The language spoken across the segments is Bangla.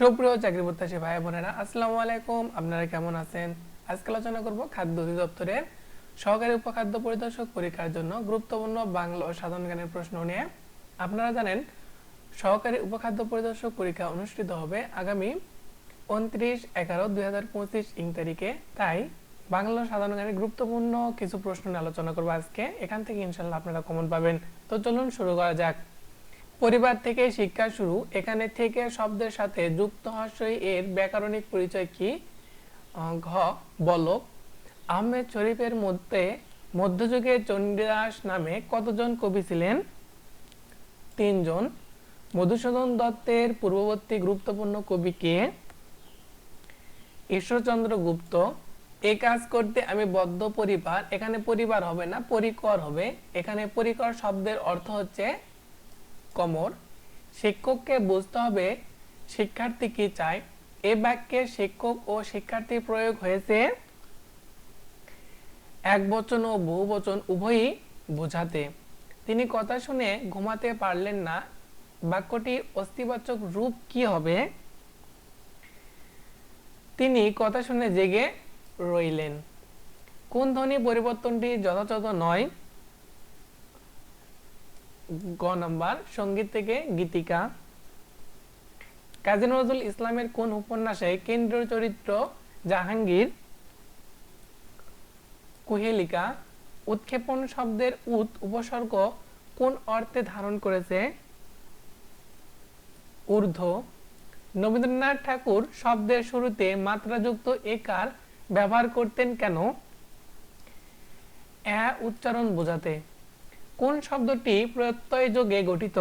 সুপ্রিয় চাকরি প্রত্যাশী ভাই বোনেরা, আসসালামু আলাইকুম। আপনারা কেমন আছেন? আজকে আলোচনা করব খাদ্য অধিদপ্তরের সহকারী উপখাদ্য পরিদর্শক পরীক্ষার জন্য গুরুত্বপূর্ণ বাংলা ও সাধারণ জ্ঞানের প্রশ্ন নিয়ে আপনারা জানেন, সহকারী উপখাদ্য পরিদর্শক পরীক্ষা অনুষ্ঠিত হবে আগামী উনত্রিশ এগারো দুই হাজার পঁচিশ ইং তারিখে। তাই বাংলা সাধারণ জ্ঞানের গুরুত্বপূর্ণ কিছু প্রশ্ন নিয়ে আলোচনা করব আজকে। এখান থেকে ইনশাল্লাহ আপনারা কমন পাবেন। তো চলুন শুরু করা যাক। পরিবার থেকে শিক্ষা শুরু। এখানে থেকে শব্দের সাথে যুক্ত হর্ষই এর ব্যাকরণিক পরিচয় কি? ঘ বলক আহমেদ শরীফের মধ্যে মধ্যযুগে চণ্ডীদাস নামে কতজন কবি ছিলেন? তিনজন। মধুসূদন দত্তের পূর্ববর্তী গুরুত্বপূর্ণ কবি কে? ঈশ্বরচন্দ্র গুপ্ত। এই কাজ করতে আমি বদ্ধ পরিবার এখানে পরিবার হবে না, পরিকর হবে। এখানে পরিকর শব্দের অর্থ হচ্ছে কমর, শিক্ষককে বুঝতে হবে শিক্ষার্থী কি চায়। এ বাক্যে শিক্ষক ও শিক্ষার্থী প্রয়োগ হয়েছে এক বচন ও বহু বচন উভয়ই বোঝাতে। তিনি কথা শুনে ঘুমাতে পারলেন না। বাক্যটির অস্তিবাচক রূপ কি হবে? তিনি কথা শুনে জেগে রইলেন। কোন ধ্বনি পরিবর্তনটি যথাযথ নয়? গ নাম্বার, সংগীত থেকে গীতিকা। কাজী নজরুল ইসলামের কোন উপন্যাসে কেন্দ্রীয় চরিত্র জাহাঙ্গীর, কুহেলিকা, উৎক্ষেপণ শব্দের উৎ উপসর্গ কোন অর্থে ধারণ করেছে? ঊর্ধ্ব রবীন্দ্রনাথ ঠাকুর শব্দের শুরুতে মাত্রাযুক্ত একার ব্যবহার করতেন কেন? এ, উচ্চারণ বোঝাতে। কোন শব্দটি প্রত্যয় যোগে গঠিত?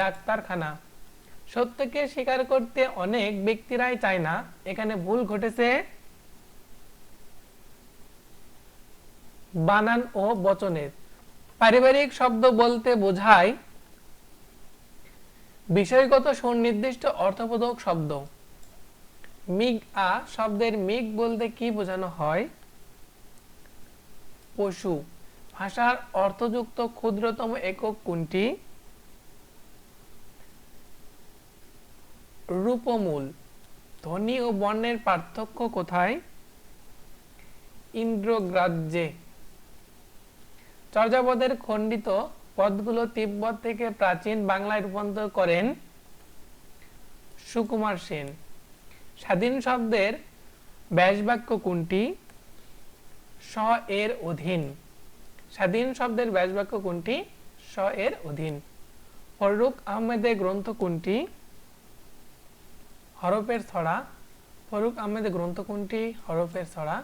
ডাক্তারখানা। সত্যকে স্বীকার করতে অনেক ব্যক্তিরাই চায় না। এখানে ভুল ঘটেছে। বানান ও বচনের। পারিবারিক শব্দ বলতে বোঝায় বিষয়গত সুনির্দিষ্ট অর্থবোধক শব্দ। মিগ আ শব্দের মিগ বলতে কি বোঝানো হয়? পশু। ভাষার অর্থযুক্ত ক্ষুদ্রতম একক কোনটি? রূপমূল। ধ্বনি ও বর্ণের পার্থক্য কোথায়? ইন্দ্রগ্রাহ্যে। চর্যাপদের খণ্ডিত পদগুলো তিব্বত থেকে প্রাচীন বাংলায় রূপান্তর করেন সুকুমার সেন। স্বাধীন শব্দের ব্যাসবাক্য কোনটি? স এর অধীন। স্বাধীন শব্দের ব্যাসবাক্য কোনটি? স এর অধীন। ফররুক আহমেদের গ্রন্থ কোনটি? হরফের ছড়া। ফরুক আহমেদের গ্রন্থ কোনটি? হরফের ছড়া।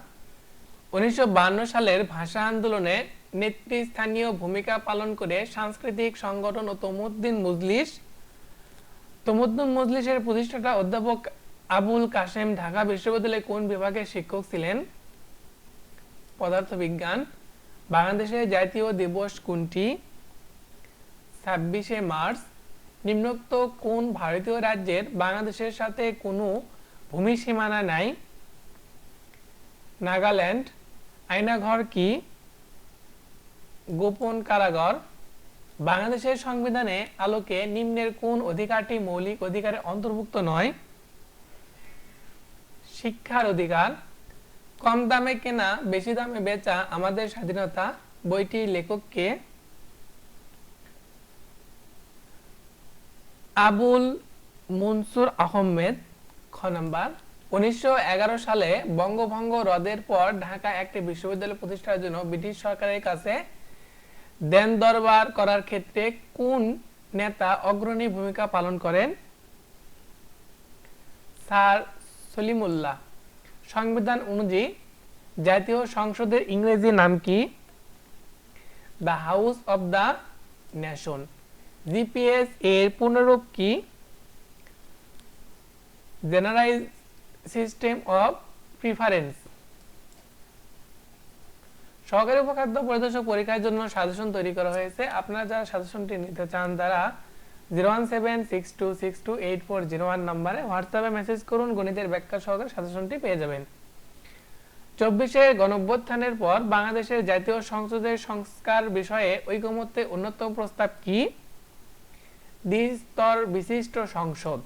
উনিশশো সালের ভাষা আন্দোলনে নেতৃস্থানীয় ভূমিকা পালন করে সাংস্কৃতিক সংগঠন ও তমুদ্দিন মজলিস। তমুদ্দিন মজলিসের প্রতিষ্ঠাতা অধ্যাপক আবুল কাশেম ঢাকা বিশ্ববিদ্যালয়ে কোন বিভাগের শিক্ষক ছিলেন? পদার্থবিজ্ঞান। বাংলাদেশের জাতীয় দিবস কোনটি? ছাব্বিশে মার্চ। নিম্নোক্ত কোন ভারতীয় রাজ্যের বাংলাদেশের সাথে কোনো ভূমি সীমানা নাই? নাগাল্যান্ড। আয়নাঘর কি? গোপন কারাগার। বাংলাদেশের সংবিধানে আলোকে নিম্নের কোন অধিকারটি মৌলিক অধিকারে অন্তর্ভুক্ত নয়? শিক্ষার অধিকার। কম দামে কেনা, বেশি দামে বেচা আমাদের স্বাধীনতা বইটির লেখককে আবুল মনসুর আহমেদ, খ নাম্বার, উনিশশো সালে বঙ্গভঙ্গ রদের পর ঢাকা একটি বিশ্ববিদ্যালয় প্রতিষ্ঠার জন্য ব্রিটিশ সরকারের কাছে দেন দরবার করার ক্ষেত্রে কোন নেতা অগ্রণী ভূমিকা পালন করেন? স্যার সলিমুল্লাহ। সংবিধান অনুযায়ী জাতীয় সংসদের ইংরেজি নাম কি? The house of the nation GPS এর পুনরূপ কি? জেনারেল সিস্টেম অফ প্রিফারেন্স সহকারী উপখাদ্য পরিদর্শক পরীক্ষার জন্য সাজেশন তৈরি করা হয়েছে। আপনারা যারা সাজেশনটি নিতে চান তারা zero one seven six two six two eight four zero one হোয়াটসঅ্যাপে মেসেজ করুন, গণিতের ব্যাখ্যা সহকারে সাজেশনটি পেয়ে যাবেন। পর বাংলাদেশের জাতীয় সংসদের সংস্কার বিষয়ে ঐকমত্যে অন্যতম প্রস্তাব কি? দ্বিস্তর বিশিষ্ট সংসদ।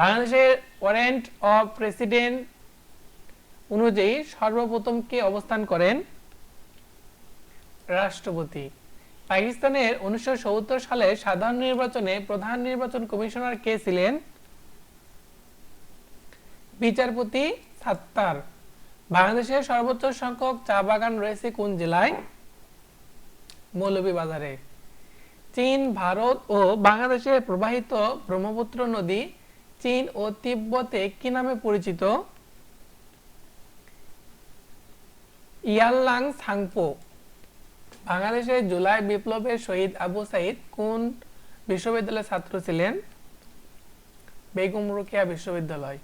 বাংলাদেশের ওয়ারেন্ট অফ প্রেসিডেন্ট অনুযায়ী সর্বপ্রথম কে অবস্থান করেন? রাষ্ট্রপতি। পাকিস্তানের উনিশশো সালে সাধারণ নির্বাচনে প্রধান নির্বাচন কমিশনার কে ছিলেন? বিচারপতি সাত্তার। বাংলাদেশের সর্বোচ্চ সংখ্যক চা বাগান রয়েছে কোন জেলায়? মৌলভীবাজারে। চীন, ভারত ও বাংলাদেশে প্রবাহিত ব্রহ্মপুত্র নদী চীন ও তিব্বতে কি নামে পরিচিত? Yarlung Tsangpo. বাংলাদেশের জুলাই বিপ্লবের শহীদ আবু সাইদ কোন বিশ্ববিদ্যালয়ের ছাত্র ছিলেন? বেগম রোকেয়া বিশ্ববিদ্যালয়।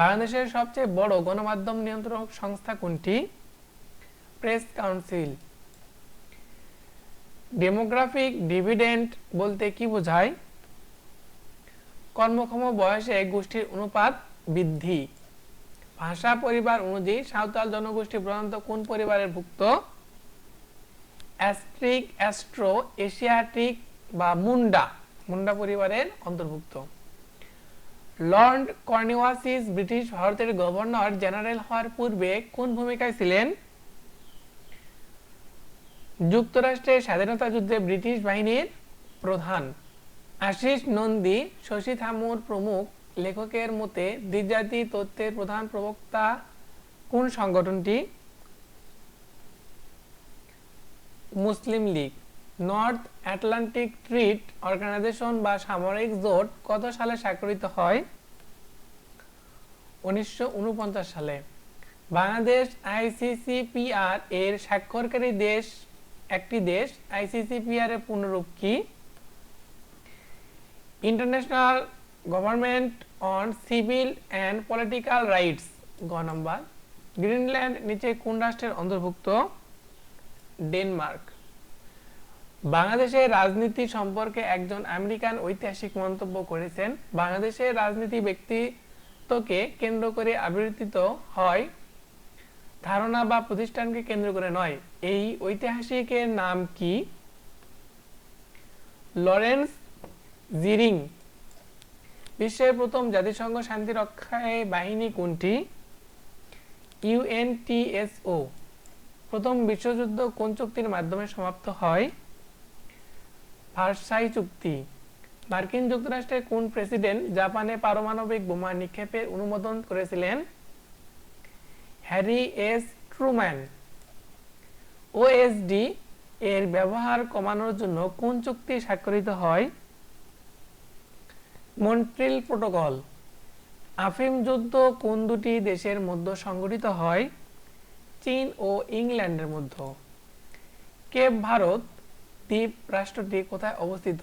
বাংলাদেশের সবচেয়ে বড় গণমাধ্যম নিয়ন্ত্রক সংস্থা কোনটি? Press council. ডেমোগ্রাফিক ডিভিডেন্ড বলতে কি বোঝায়? কর্মক্ষম বয়সে গোষ্ঠীর অনুপাত বৃদ্ধি। ভাষা, পরিবার অনুযায়ী সাঁওতাল জনগোষ্ঠী প্রধানত কোন পরিবারের ভুক্ত? অ্যাস্ট্রিক, অ্যাস্ট্রো, এশিয়াটিক বা মুন্ডা মুন্ডা পরিবারের অন্তর্ভুক্ত। লর্ড কর্নিওয়াসিস, ব্রিটিশ ভারতের গভর্নর জেনারেল হওয়ার পূর্বে কোন ভূমিকায় ছিলেন? যুক্তরাষ্ট্রের স্বাধীনতা যুদ্ধে ব্রিটিশ বাহিনীর প্রধান। আশিস নন্দী, শশী থামুর প্রমুখ লেখকের মতে দ্বিজাতি তত্ত্বের প্রধান প্রবক্তা কোন সংগঠনটি? Muslim League. North Atlantic treaty organisation বা সামরিক জোট কত সালে স্বাক্ষরিত হয়? উনিশশো সালে। বাংলাদেশ আইসিসিপিআর এর স্বাক্ষরকারী দেশ একটি দেশ। আইসিসিপিআর এর পুনরূপ কি? International government on civil and political rights, গ নম্বর। গ্রিনল্যান্ড নিচে কোন রাষ্ট্রের অন্তর্ভুক্ত? ডেনমার্ক। বাংলাদেশের রাজনীতি সম্পর্কে একজন আমেরিকান ঐতিহাসিক মন্তব্য করেছেন, বাংলাদেশের রাজনীতি ব্যক্তিত্বকে কেন্দ্র করে আবির্ভূত হয় ধারণা বা প্রতিষ্ঠানকে কেন্দ্র করে নয়। এই ঐতিহাসিকের নাম কি? Lawrence Ziring. বিশ্বের প্রথম জাতিসংঘ শান্তি রক্ষায় বাহিনী কোনটি? ইউএনটিএসও। প্রথম বিশ্বযুদ্ধ কোন চুক্তির মাধ্যমে সমাপ্ত হয়? ভার্সাই চুক্তি। মার্কিন যুক্তরাষ্ট্রের কোন প্রেসিডেন্ট জাপানে পারমাণবিক বোমা নিক্ষেপের অনুমোদন করেছিলেন? Harry S Truman. ওএসডি এর ব্যবহার কমানোর জন্য কোন চুক্তি স্বাক্ষরিত হয়? Montreal protocol. আফিম যুদ্ধ কোন দুটি দেশের মধ্যে সংঘটিত হয়? চীন ও ইংল্যান্ডের মধ্যে। কেপ ভারত দ্বীপ রাষ্ট্রটি কোথায় অবস্থিত?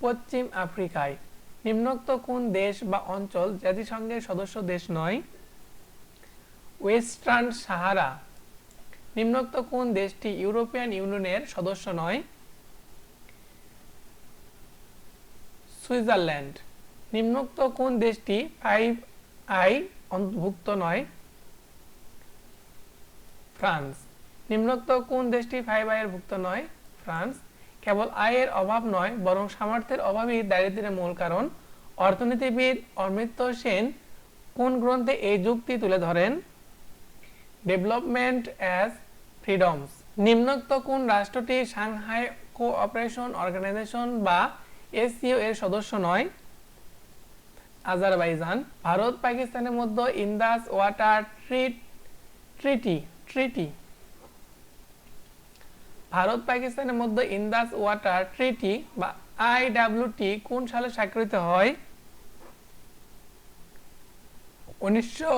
পশ্চিম আফ্রিকায়। নিম্নোক্ত কোন দেশ বা অঞ্চল জাতিসংঘের সদস্য দেশ নয়? Western Sahara. নিম্নোক্ত কোন দেশটি ইউরোপিয়ান ইউনিয়নের সদস্য নয়? সুইজারল্যান্ড। নিম্নোক্ত কোন দেশটি ফাইভ আই অন্তর্ভুক্ত নয়? ফ্রান্স। নিম্নোক্ত কোন দেশটি ফাইভ আই এর ভুক্ত নয়? ফ্রান্স। কেবল আয়ের অভাব নয়, বরং সামর্থ্যের অভাবই দারিদ্র্যের মূল কারণ। অর্থনীতিবিদ অমৃত সেন কোন গ্রন্থে এই যুক্তি তুলে ধরেন? ডেভেলপমেন্ট অ্যাজ ফ্রিডমস নিম্নোক্ত কোন রাষ্ট্রটি সাংহাই কোঅপারেশন অর্গানাইজেশন বা এসিও এর সদস্য নয়? আজারবাইজান। ভারত, পাকিস্তানের মধ্যে Indus water treat, treaty. Treaty Bharat পাকিস্তানের মধ্যে ইন্দাস ওয়াটার ট্রিটি বা আইডাব্লিউটি কোন সালে স্বাক্ষরিত হয়? উনিশশো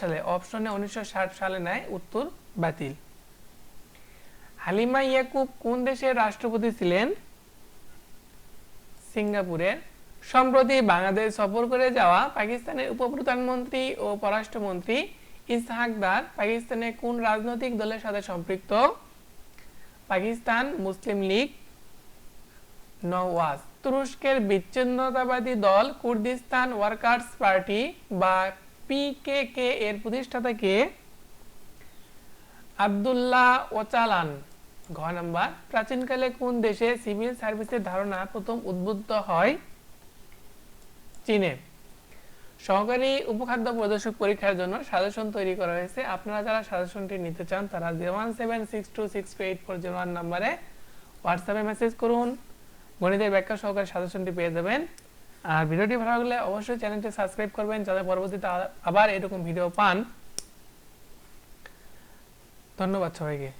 সালে অপশনে উনিশশো সালে নেয়, উত্তর বাতিল। হালিমা ইয়াকুব কোন দেশের রাষ্ট্রপতি ছিলেন? সিঙ্গাপুরের সম্প্রতি বাংলাদেশ সফর করে যাওয়া পাকিস্তানের উপপ্রধানমন্ত্রী ও পররাষ্ট্রমন্ত্রী ইসহাকদার পাকিস্তানের কোন রাজনৈতিক দলের সাথে সম্পৃক্ত? পাকিস্তান মুসলিম লীগ, নওয়াজ। তুরস্কের বিচ্ছিন্নতাবাদী দল কুর্দিস্তান ওয়ার্কার্স পার্টি বা পিকেকে এর প্রতিষ্ঠাতা কে? আব্দুল্লাহ ওচালান। ঘ নাম্বার, প্রাচীনকালে কোন দেশে সিভিল সার্ভিসের ধারণা প্রথম উদ্বুদ্ধ হয়? চীনে। সহকারী উপখাদ্য প্রদর্শক পরীক্ষার জন্য সাজেশন তৈরি করা হয়েছে। আপনারা যারা সাজেশনটি নিতে চান, তারা zero one seven six two six two eight four zero one নাম্বারে হোয়াটসঅ্যাপে মেসেজ করুন। গণিতের ব্যাখ্যা সহকারে সাজেশনটি পেয়ে যাবেন। আর ভিডিওটি ভালো লাগলে অবশ্যই চ্যানেলটি সাবস্ক্রাইব করবেন যাতে পরবর্তীতে আবার এরকম ভিডিও পান। ধন্যবাদ সবাইকে।